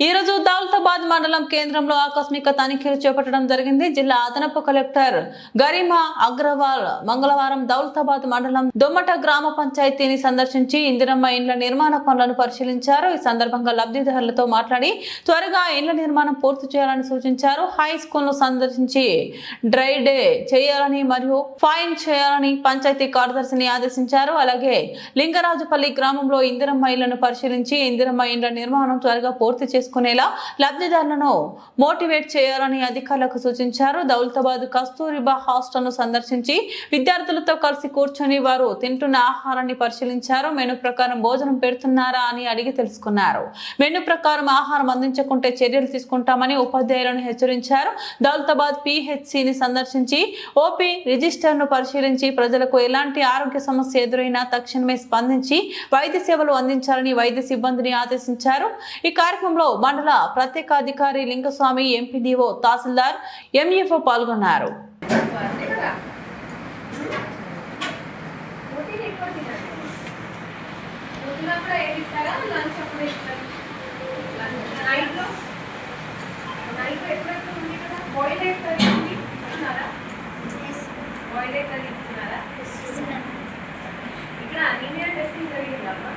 ఈ రోజు దౌలతాబాద్ మండలం కేంద్రంలో ఆకస్మిక తనిఖీలు చేపట్టడం జరిగింది. జిల్లా అదనపు కలెక్టర్ గరిమా అగ్రవాల్ మంగళవారం దౌలతాబాద్ మండలం దొమ్మట గ్రామ పంచాయతీని సందర్శించి ఇందిరమ్మ ఇండ్ల నిర్మాణ పనులను పరిశీలించారు. ఈ సందర్భంగా లబ్ధిదారులతో మాట్లాడి త్వరగా ఇండ్ల నిర్మాణం పూర్తి చేయాలని సూచించారు. హై స్కూల్ను సందర్శించి డ్రై డే చేయాలని మరియు ఫైన్ చేయాలని పంచాయతీ కార్యదర్శిని ఆదేశించారు. అలాగే లింగరాజుపల్లి గ్రామంలో ఇందిరమ్మ ఇళ్ళను పరిశీలించి ఇందిరమ్మ ఇండ్ల నిర్మాణం త్వరగా పూర్తి చేసుకునేలా లబ్ధిదారులను మోటివేట్ చేయాలని అధికారులకు సూచించారు. దౌలతాబాద్ కస్తూరిబా హాస్టల్ను సందర్శించి విద్యార్థులతో కలిసి కూర్చొని వారు తింటున్న ఆహారాన్ని పరిశీలించారు. మెను ప్రకారం భోజనం పెడుతున్నారా అని అడిగి తెలుసుకున్నారు. మెను ప్రకారం ఆహారం అందించకుంటే చర్యలు తీసుకుంటామని ఉపాధ్యాయులను హెచ్చరించారు. దౌలతాబాద్ పిహెచ్సిని సందర్శించి ఓపీ రిజిస్టర్ను పరిశీలించి ప్రజలకు ఎలాంటి ఆరోగ్య సమస్య ఎదురైనా తక్షణమే స్పందించి వైద్య సేవలు అందించాలని వైద్య సిబ్బందిని ఆదేశించారు. ఈ కార్యక్రమంలో మండల ప్రత్యేక అధికారి లింగస్వామి ఎంపీడీఓ తహసీల్దార్ ఎంఈఓ పాల్గొన్నారు. ఇక్కడ అనీమియా టెస్టింగ్ జరిగిందమ్మా